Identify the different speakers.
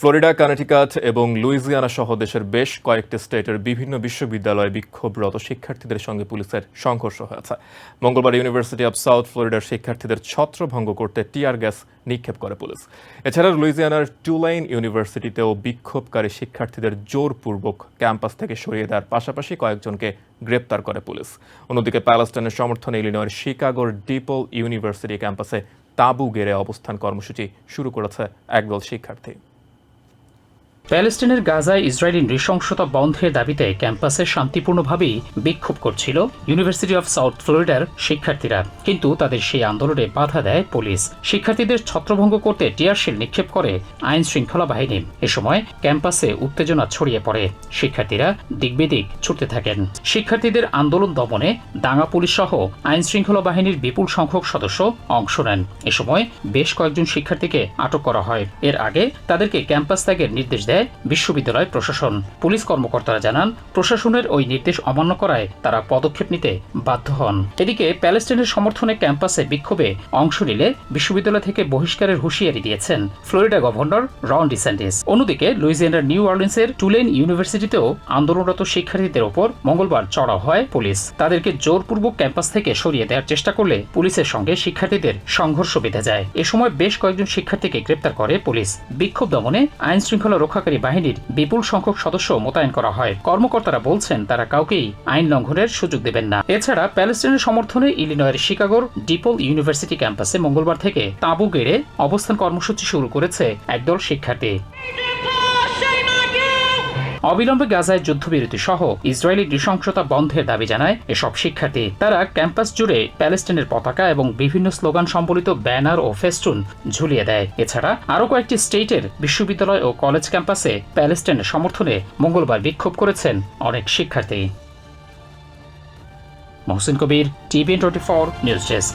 Speaker 1: Florida, Connecticut এবং Louisiana সহ দেশের বেশ কয়েকটি স্টেটের বিভিন্ন বিশ্ববিদ্যালয়ে বিক্ষোভরত শিক্ষার্থীদের সঙ্গে পুলিশের সংঘর্ষ হয়েছে। মঙ্গলবার ইউনিভার্সিটি অব সাউথ ফ্লোরিডার শিক্ষার্থীদের ছত্রভঙ্গ করতে টিয়ার গ্যাস নিক্ষেপ করে পুলিশ। এছাড়া লুইজিয়ানার টুলাইন ইউনিভার্সিটিতেও বিক্ষোভকারী শিক্ষার্থীদের জোরপূর্বক ক্যাম্পাস থেকে সরিয়ে দেওয়ার পাশাপাশি কয়েকজনকে গ্রেপ্তার করে পুলিশ। অন্যদিকে প্যালেস্টাইনের সমর্থনে ইলিনয়ের শিকাগোর ডিপল ইউনিভার্সিটি ক্যাম্পাসে তাঁবু গেড়ে অবস্থান কর্মসূচি শুরু করেছে একদল শিক্ষার্থী।
Speaker 2: প্যালেস্টাইনের গাজায় ইসরায়েলি নৃশংসতা বন্ধের দাবিতে ক্যাম্পাসে শান্তিপূর্ণভাবেই বিক্ষোভ করছিল ইউনিভার্সিটি অফ সাউথ ফ্লোরিডার শিক্ষার্থীরা। কিন্তু তাদের সেই আন্দোলনে বাধা দেয় পুলিশ। শিক্ষার্থীদের ছত্রভঙ্গ করতে টিয়ারশিল নিক্ষেপ করে আইন শৃঙ্খলা বাহিনী। এ সময় ক্যাম্পাসে উত্তেজনা ছড়িয়ে পড়ে। শিক্ষার্থীরা দিকবেদিক ছুটতে থাকেন। শিক্ষার্থীদের আন্দোলন দমনে দাঙ্গা পুলিশ সহ আইন শৃঙ্খলা বাহিনীর বিপুল সংখ্যক সদস্য অংশ নেন। এ সময় বেশ কয়েকজন শিক্ষার্থীকে আটক করা হয়। এর আগে তাদেরকে ক্যাম্পাস ত্যাগের নির্দেশ দেয় বিশ্ববিদ্যালয় প্রশাসন। পুলিশ কর্মকর্তারা জানান, প্রশাসনের ওই নির্দেশ অমান্য করায় তারা পদক্ষেপ নিতে বাধ্য হন। এদিকে প্যালেস্টাইনের সমর্থনে ক্যাম্পাসে বিক্ষোভে অংশ নিলে বিশ্ববিদ্যালয় থেকে বহিষ্কারের হুঁশিয়ারি দিয়েছেন ফ্লোরিডা গভর্নর রন ডিসেন্টিস। অন্যদিকে লুইজিয়ানার নিউ অর্লিন্সের টুলেন ইউনিভার্সিটিতেও আন্দোলনরত শিক্ষার্থীদের ওপর মঙ্গলবার চড়াও হয় পুলিশ। তাদেরকে জোরপূর্বক ক্যাম্পাস থেকে সরিয়ে দেওয়ার চেষ্টা করলে পুলিশের সঙ্গে শিক্ষার্থীদের সংঘর্ষ বেঁধে যায়। এ সময় বেশ কয়েকজন শিক্ষার্থীকে গ্রেপ্তার করে পুলিশ। বিক্ষোভ দমনে আইন শৃঙ্খলা রক্ষাকারী বাহিনীর বিপুল সংখ্যক সদস্য মোতায়েন করা হয়। কর্মকর্তারা বলছেন, তারা কাউকেই আইন লঙ্ঘনের সুযোগ দেবেন না। এছাড়া প্যালেস্টাইনের সমর্থনে ইলিনয়ের শিকাগোর ডিপল ইউনিভার্সিটি ক্যাম্পাসে মঙ্গলবার থেকে তাঁবু গেড়ে অবস্থান কর্মসূচি শুরু করেছে একদল শিক্ষার্থী। অবিলম্বে গাজায় যুদ্ধবিরতি সহ ইসরায়েলি নৃশংসতা বন্ধের দাবি জানায় এসব শিক্ষার্থী। তারা ক্যাম্পাস জুড়ে প্যালেস্টাইনের পতাকা এবং বিভিন্ন স্লোগান সম্বলিত ব্যানার ও ফেস্টুন ঝুলিয়ে দেয়। এছাড়া আরও কয়েকটি স্টেটের বিশ্ববিদ্যালয় ও কলেজ ক্যাম্পাসে প্যালেস্টাইনের সমর্থনে মঙ্গলবার বিক্ষোভ করেছেন অনেক শিক্ষার্থী। Mohsin Kabir TVN twenty four news desk.